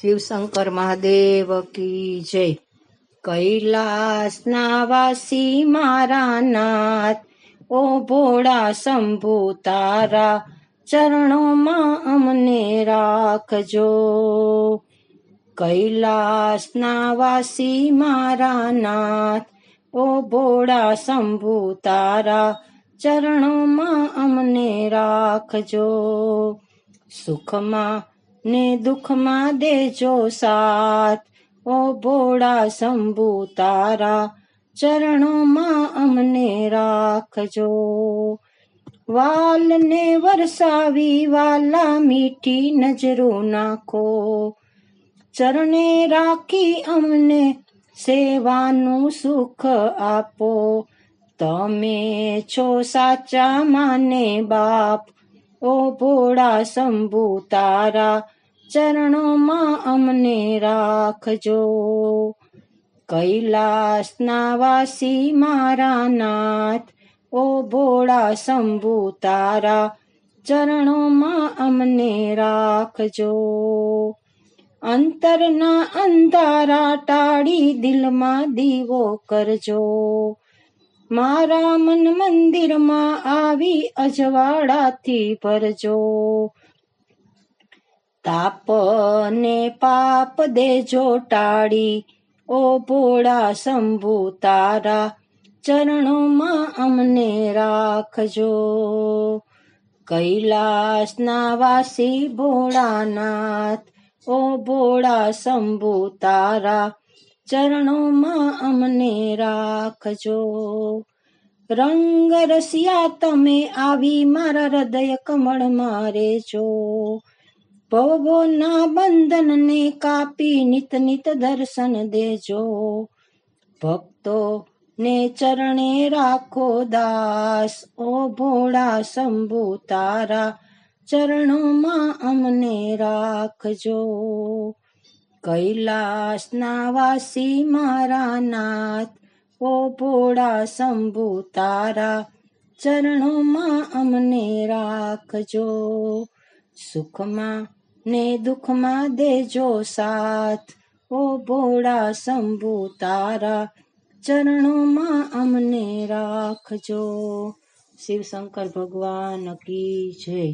શિવશંકર મહાદેવ કી જય. કૈલાસના વાસી મારા નાથ, ઓ ભોળા શંભુ તારા, ચરણોમાં અમને રાખજો. કૈલાસના વાસી મારા નાથ, ઓ ભોળા શંભુ તારા, ચરણોમાં અમને રાખજો. સુખમાં ને દુઃખમાં દેજો સાથ. ઓ ભોળા શંભુ, તારા ચરણોમાં અમને રાખજો. વાલને વરસાવી, વાલા મીઠી નજરો નાખો. ચરણે રાખી અમને સેવાનું સુખ આપો. તમે છો સાચા માને બાપ. ઓ ભોળા શંભુ તારા, ચરણોમાં અમને રાખજો. કૈલાસના વાસી મારા નાથ, ઓ ભોળા શંભુ તારા, ચરણોમાં અમને રાખજો. અંતરના અંધારા ટાળી દિલમાં દીવો કરજો. મારા મન મંદિરમાં આવી અજવાળાથી ભરજો. તાપ ને પાપ દેજો ટાળી, ઓ ભોળા શંભુ તારા ચરણોમાં અમને રાખજો. કૈલાસના વાસી ભોળાનાથ, ઓ ભોળા શંભુ તારા ચરણોમાં અમને રાખજો. રંગ રસિયા તમે આવી મારા હૃદય કમળ મારે છો. ભવોના બંધનને કાપી નિત નિત દર્શન દેજો. ભક્તો ને ચરણે રાખો દાસ. ઓ ભોળા શંભુ, તારા ચરણોમાં અમને રાખજો. કૈલાસના વાસી મારા નાથ, ઓ ભોળા શંભુ તારા, ચરણોમાં અમને રાખજો. સુખમાં ને દુઃખમાં દેજો સાથ, ઓ ભોળા શંભુ તારા, ચરણોમાં અમને રાખજો. શિવશંકર ભગવાન કી જય.